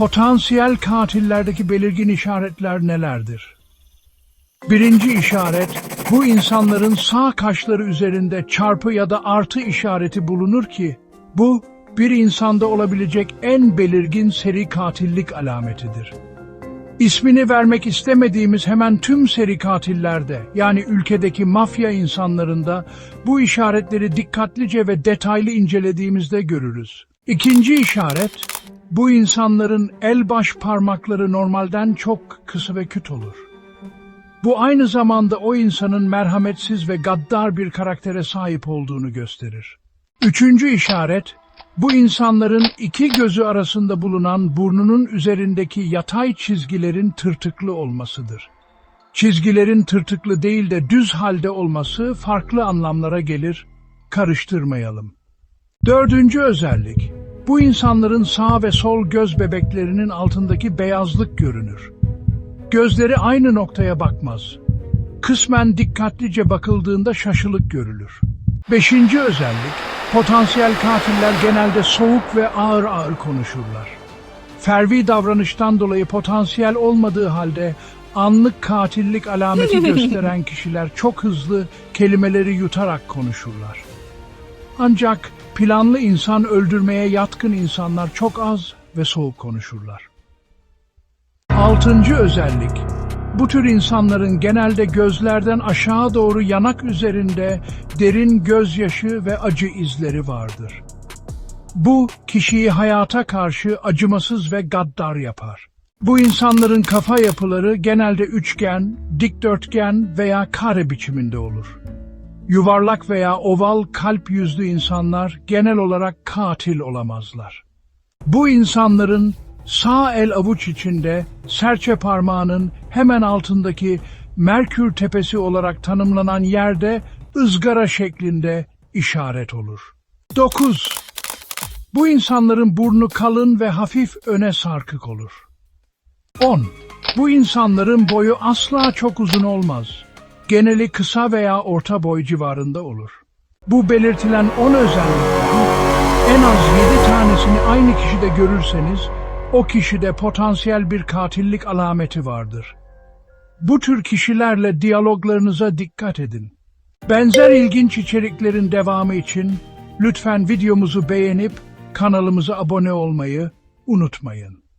Potansiyel katillerdeki belirgin işaretler nelerdir? Birinci işaret, bu insanların sağ kaşları üzerinde çarpı ya da artı işareti bulunur ki, bu bir insanda olabilecek en belirgin seri katillik alametidir. İsmini vermek istemediğimiz hemen tüm seri katillerde, yani ülkedeki mafya insanlarında bu işaretleri dikkatlice ve detaylı incelediğimizde görürüz. İkinci işaret, bu insanların el baş parmakları normalden çok kısa ve küt olur. Bu aynı zamanda o insanın merhametsiz ve gaddar bir karaktere sahip olduğunu gösterir. Üçüncü işaret, bu insanların iki gözü arasında bulunan burnunun üzerindeki yatay çizgilerin tırtıklı olmasıdır. Çizgilerin tırtıklı değil de düz halde olması farklı anlamlara gelir, karıştırmayalım. Dördüncü özellik, bu insanların sağ ve sol göz bebeklerinin altındaki beyazlık görünür. Gözleri aynı noktaya bakmaz. Kısmen dikkatlice bakıldığında şaşılık görülür. Beşinci özellik, potansiyel katiller genelde soğuk ve ağır ağır konuşurlar. Fervi davranıştan dolayı potansiyel olmadığı halde anlık katillik alameti gösteren kişiler çok hızlı kelimeleri yutarak konuşurlar. Ancak planlı insan öldürmeye yatkın insanlar çok az ve soğuk konuşurlar. Altıncı özellik, bu tür insanların genelde gözlerden aşağı doğru yanak üzerinde derin gözyaşı ve acı izleri vardır. Bu, kişiyi hayata karşı acımasız ve gaddar yapar. Bu insanların kafa yapıları genelde üçgen, dikdörtgen veya kare biçiminde olur. Yuvarlak veya oval kalp yüzlü insanlar genel olarak katil olamazlar. Bu insanların sağ el avuç içinde serçe parmağının hemen altındaki Merkür tepesi olarak tanımlanan yerde ızgara şeklinde işaret olur. 9. Bu insanların burnu kalın ve hafif öne sarkık olur. 10. Bu insanların boyu asla çok uzun olmaz. Geneli kısa veya orta boy civarında olur. Bu belirtilen 10 özellikten en az 7 tanesini aynı kişide görürseniz o kişide potansiyel bir katillik alameti vardır. Bu tür kişilerle diyaloglarınıza dikkat edin. Benzer ilginç içeriklerin devamı için lütfen videomuzu beğenip kanalımıza abone olmayı unutmayın.